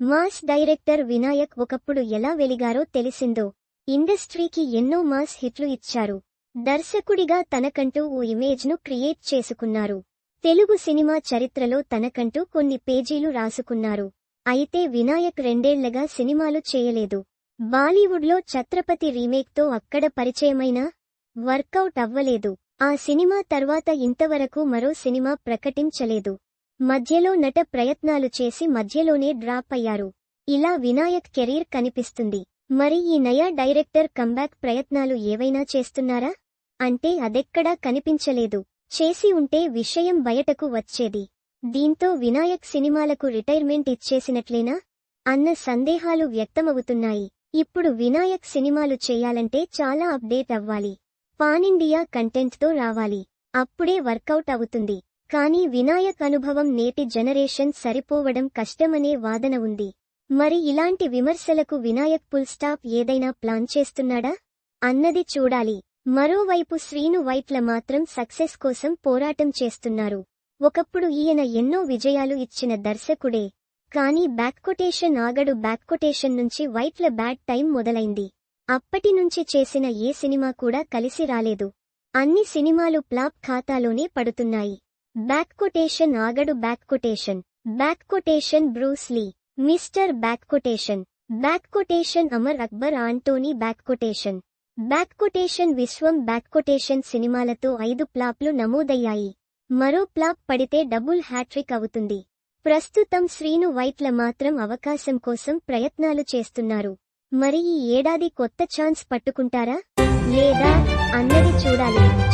Mass director Vinayak ఒకప్పుడు ఎలా వెలిగారో తెలిసిందో. ఇండస్ట్రీకి ఎన్నో మాస్ హిట్లు ఇచ్చారు. దర్శకుడిగా తనకంటూ ఓ ఇమేజ్ను క్రియేట్ చేసుకున్నారు. తెలుగు సినిమా చరిత్రలో తనకంటూ కొన్ని పేజీలు రాసుకున్నారు. అయితే వినాయక్ రెండేళ్ళగా సినిమాలు చేయలేదు. బాలీవుడ్లో ఛత్రపతి రీమేక్తో అక్కడ పరిచయమైనా? వర్కౌట్ అవ్వలేదు. ఆ సినిమా తర్వాత ఇంతవరకు మరో సినిమా ప్రకటించలేదు. మధ్యలో నట ప్రయత్నాలు చేసి మధ్యలోనే డ్రాప్ అయ్యారు. ఇలా వినాయక్ కెరీర్ కనిపిస్తుంది. మరి ఈ నయా డైరెక్టర్ కంబ్యాక్ ప్రయత్నాలు ఏవైనా చేస్తున్నారా? అంటే అదెక్కడా కనిపించలేదు. చేసి ఉంటే విషయం బయటకు వచ్చేది. దీంతో వినాయక్ సినిమాలకు రిటైర్మెంట్ ఇచ్చేసినట్లేనా? అన్న సందేహాలు వ్యక్తమవుతున్నాయి. ఇప్పుడు వినాయక్ సినిమాలు చేయాలంటే చాలా అప్డేట్ అవ్వాలి. పానిండియా కంటెంట్తో రావాలి. అప్పుడే వర్కౌట్ అవుతుంది. కానీ వినాయక్ అనుభవం నేటి జనరేషన్ సరిపోవడం కష్టమనే వాదన ఉంది. మరి ఇలాంటి విమర్శలకు వినాయక్ పుల్ స్టాప్ ఏదైనా ప్లాన్ చేస్తున్నాడా? అన్నది చూడాలి. మరోవైపు శ్రీను వైట్ల మాత్రం సక్సెస్ కోసం పోరాటం చేస్తున్నారు. ఒకప్పుడు ఈయన ఎన్నో విజయాలు ఇచ్చిన దర్శకుడే. కానీ బ్యాక్కొటేషన్ ఆగడు బ్యాక్కొటేషన్ నుంచి వైట్ల బ్యాడ్ టైం మొదలైంది. అప్పటి నుంచి చేసిన ఏ సినిమా కూడా కలిసి రాలేదు. అన్ని సినిమాలు ప్లాప్ ఖాతాలోనే పడుతున్నాయి. Back quotation Aagadu back quotation. Back quotation Bruce Lee. Mister back quotation. Back quotation Amar Akbar Antony back quotation. Back quotation Vishwam back quotation సినిమాలతో ఐదు ప్లాప్లు నమోదయ్యాయి. మరో ప్లాప్ పడితే డబుల్ హ్యాట్రిక్ అవుతుంది. ప్రస్తుతం శ్రీను వైట్ల మాత్రం అవకాశం కోసం ప్రయత్నాలు చేస్తున్నారు. మరి ఈ ఏడాది కొత్త ఛాన్స్ పట్టుకుంటారా? లేదా అన్నది చూడాలి.